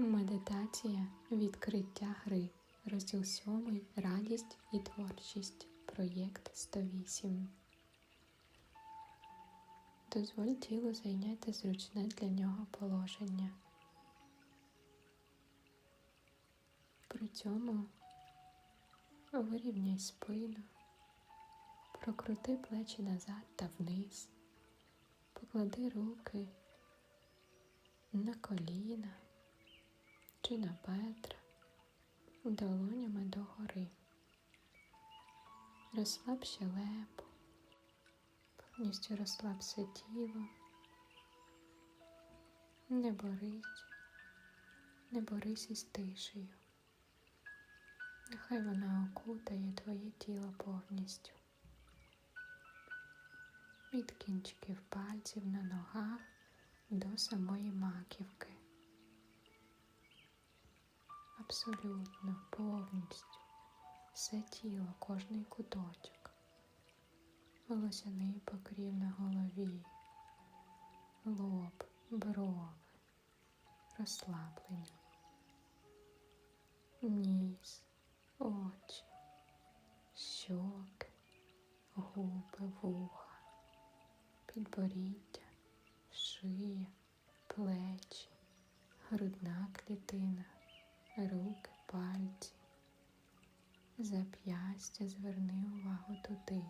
Медитація відкриття гри. Розділ 7. Радість і творчість. Проєкт 108. Дозволь тілу зайняти зручне для нього положення. При цьому вирівняй спину, прокрути плечі назад та вниз, поклади руки на коліна чи на бедра долонями догори. Розслаб щелепу, повністю розслаб все тіло. Не борись, не борись із тишею. Нехай вона окутає твоє тіло повністю. Від кінчиків пальців на ногах до самої маківки. Абсолютно, повністю. Все тіло, кожний куточок. Волосяний покрів на голові, лоб, брови, розслаблені, ніс, очі, щоки, губи, вуха, підборіддя, шия, плечі, грудна клітина, руки, пальці, зап'ястя, зверни увагу туди,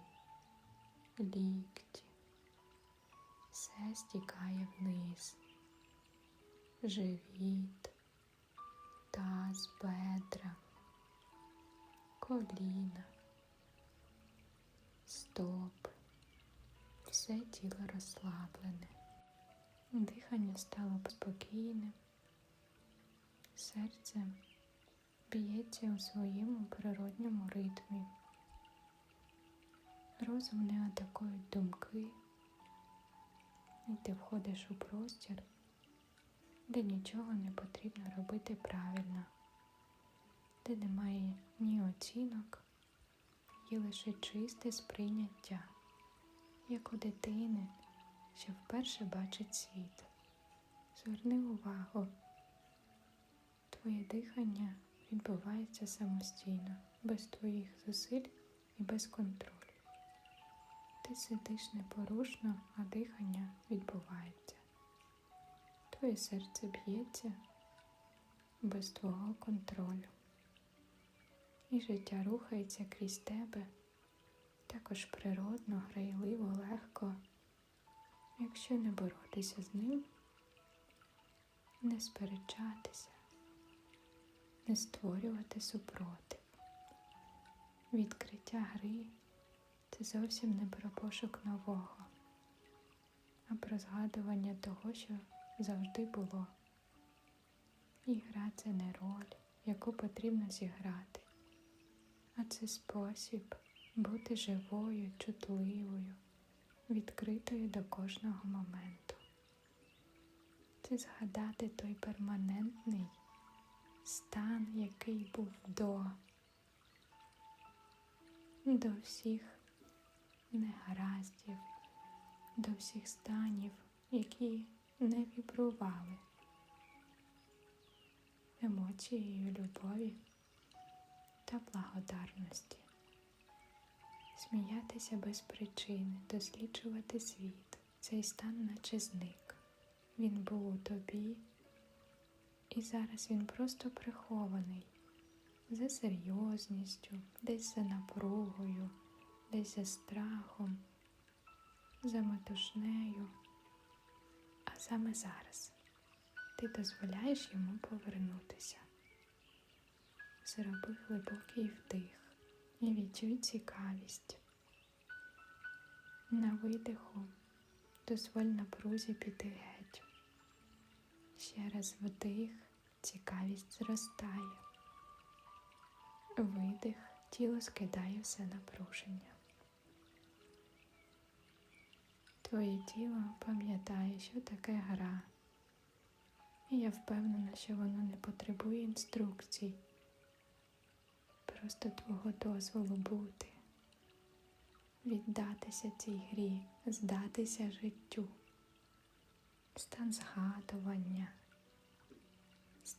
лікті, все стікає вниз, живіт, таз, бедра, коліна, стопи, все тіло розслаблене. Дихання стало спокійним, серце б'ється у своєму природньому ритмі. Розум не атакують думки, і ти входиш у простір, де нічого не потрібно робити правильно, де немає ні оцінок, є лише чисте сприйняття, як у дитини, що вперше бачить світ. Зверни увагу, твоє дихання відбувається самостійно, без твоїх зусиль і без контролю. Ти сидиш непорушно, а дихання відбувається. Твоє серце б'ється без твого контролю. І життя рухається крізь тебе також природно, грайливо, легко, якщо не боротися з ним, не сперечатися, не створювати супротив. Відкриття гри це зовсім не про пошук нового, а про згадування того, що завжди було. І гра це не роль, яку потрібно зіграти, а це спосіб бути живою, чутливою, відкритою до кожного моменту. Це згадати той перманентний стан, який був до, до всіх негараздів, до всіх станів, які не вібрували емоцією любові та благодарності. Сміятися без причини, досліджувати світ. Цей стан наче зник. Він був у тобі, і зараз він просто прихований за серйозністю, десь за напругою, десь за страхом, за метушнею. А саме зараз ти дозволяєш йому повернутися. Зроби глибокий вдих і відчуй цікавість. На видиху дозволь напрузі піти геть. Ще раз вдих, цікавість зростає. Видих, тіло скидає все напруження. Твоє тіло пам'ятає, що таке гра, і я впевнена, що воно не потребує інструкцій просто твого дозволу бути, віддатися цій грі, здатися життю, стан згадування,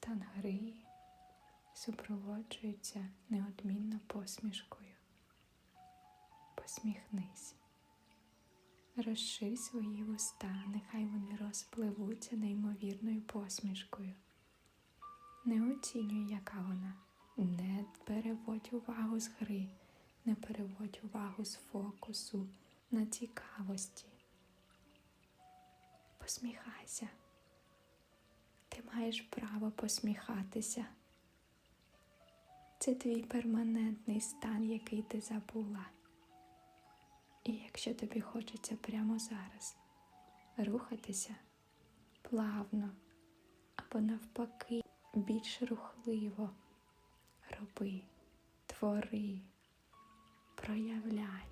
стан гри супроводжується неодмінно посмішкою. Посміхнись. Розширь свої вуста, нехай вони розпливуться неймовірною посмішкою. Не оцінюй, яка вона. Не переводь увагу з гри, не переводь увагу з фокусу на цікавості. Посміхайся. Маєш право посміхатися. Це твій перманентний стан, який ти забула. І якщо тобі хочеться прямо зараз рухатися плавно або навпаки більш рухливо, роби, твори, проявляй,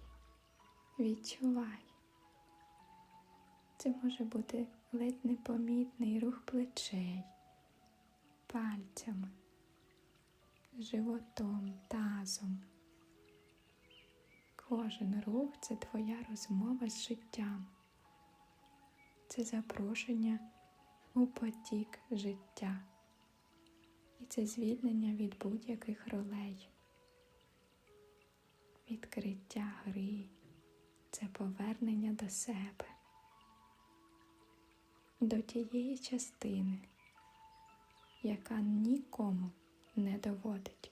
відчувай. Це може бути ледь непомітний рух плечей, пальцями, животом, тазом. Кожен рух це твоя розмова з життям. Це запрошення у потік життя. І це звільнення від будь-яких ролей. Відкриття гри це повернення до себе, до тієї частини, яка нікому не доводить,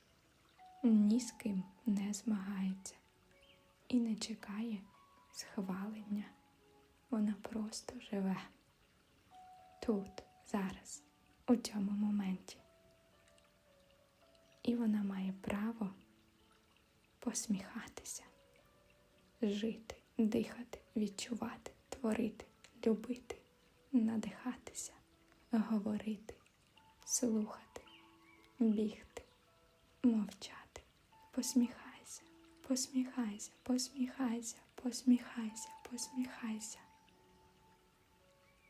ні з ким не змагається і не чекає схвалення. Вона просто живе тут, зараз, у цьому моменті. І вона має право посміхатися, жити, дихати, відчувати, творити, любити, надихатися, говорити, слухати, бігти, мовчати, посміхайся, посміхайся, посміхайся, посміхайся, посміхайся.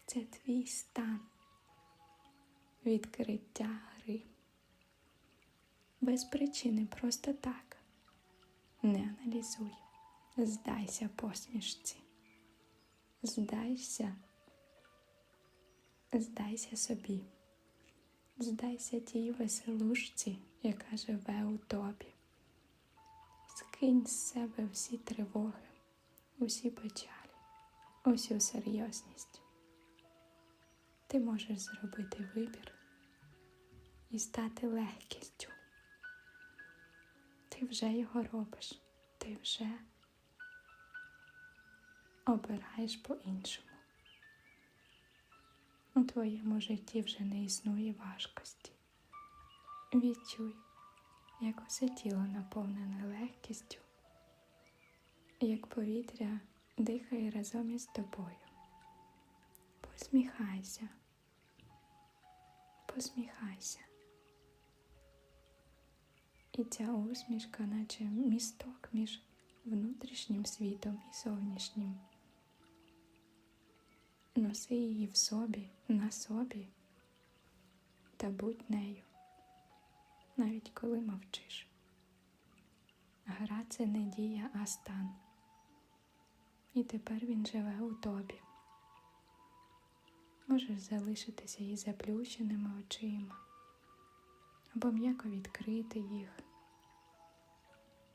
Це твій стан відкриття гри. Без причини просто так. Не аналізуй. Здайся посмішці. Здайся. Здайся собі. Здайся тій веселушці, яка живе у тобі. Скинь з себе всі тривоги, усі печалі, усю серйозність. Ти можеш зробити вибір і стати легкістю. Ти вже його робиш, ти вже обираєш по-іншому. У твоєму житті вже не існує важкості. Відчуй, як усе тіло наповнене легкістю, як повітря дихає разом із тобою. Посміхайся, посміхайся. І ця усмішка, наче місток між внутрішнім світом і зовнішнім. Носи її в собі, на собі та будь нею, навіть коли мовчиш. Гра це не дія, а стан. І тепер він живе у тобі. Можеш залишитися із заплющеними очима або м'яко відкрити їх,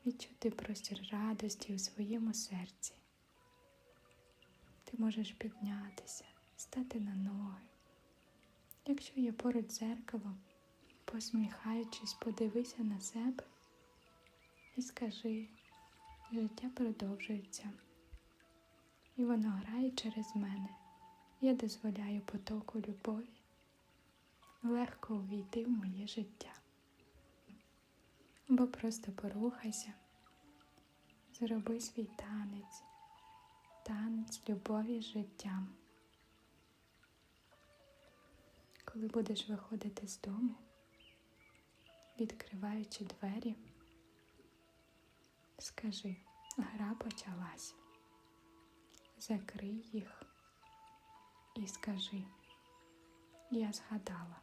відчути простір радості у своєму серці. Ти можеш піднятися, стати на ноги. Якщо є поруч дзеркало, посміхаючись, подивися на себе і скажи, життя продовжується, і воно грає через мене. Я дозволяю потоку любові легко увійти в моє життя. Або просто порухайся, зроби свій танець, танець любові з життям. Коли будеш виходити з дому, відкриваючи двері, скажи, гра почалась, закрий їх і скажи, я згадала.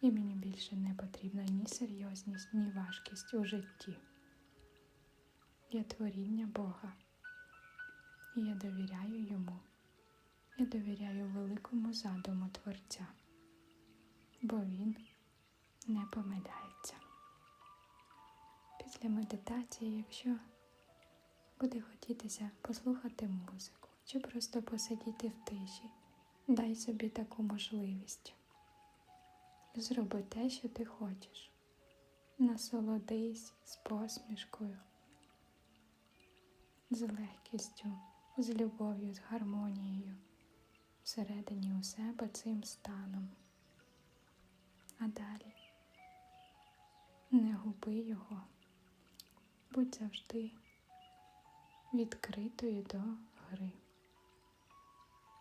І мені більше не потрібна ні серйозність, ні важкість у житті. Я творіння Бога, і я довіряю йому, я довіряю великому задуму Творця. бо він не помиляється. Після медитації, якщо буде хотітися послухати музику чи просто посидіти в тиші, дай собі таку можливість. Зроби те, що ти хочеш. Насолодись з посмішкою, з легкістю, з любов'ю, з гармонією всередині у себе цим станом. А далі не губи його, будь завжди відкритою до гри,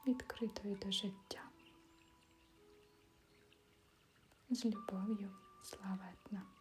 відкритою до життя. З любов'ю славетна.